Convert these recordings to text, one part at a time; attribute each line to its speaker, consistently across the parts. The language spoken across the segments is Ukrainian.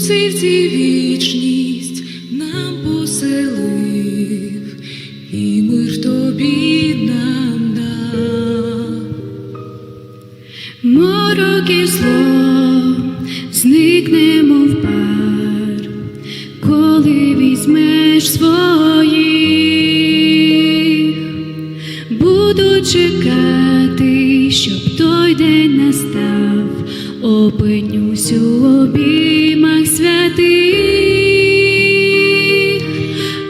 Speaker 1: серці вічність нам поселив, і мир тобі нам дав.
Speaker 2: Морок і зло опинюсь у обіймах святих,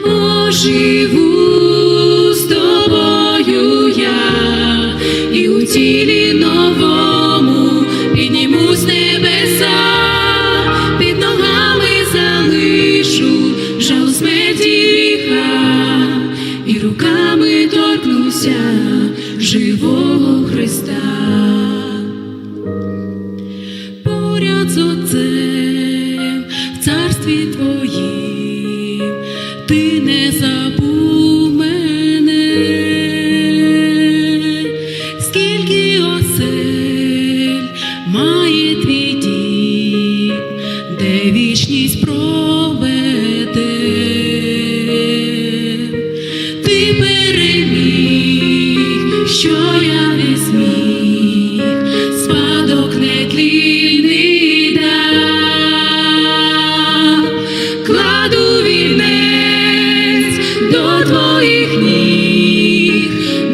Speaker 2: оживу з тобою я. І у тілі новому підніму з небеса, під ногами залишу жал смерті гріха, і руками торкнуся живого Христа. Царстві твоїм. Ти не забув мене, скільки осель має твій дім, де вічність проведе, ти переміг, що я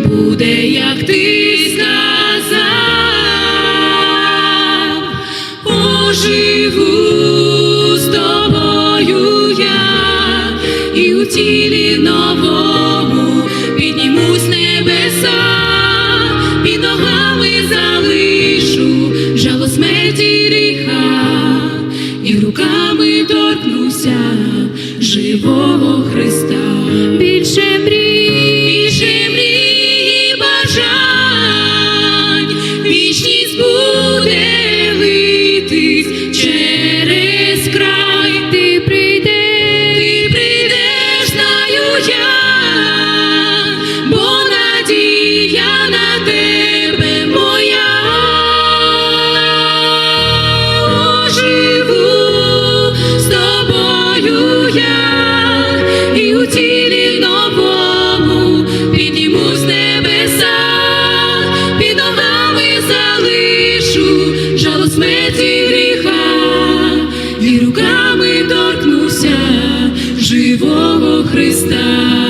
Speaker 2: буде, як ти сказав, оживу з тобою я і у тілі новому піднімусь небеса, під ногами залишу жало смерті і руками торкнуся живого Христа. Надія на тебе моя. Оживу з тобою я і у тілі новому піднімусь в небеса, під ногами залишу жало смерті гріха, і руками торкнуся живого Христа.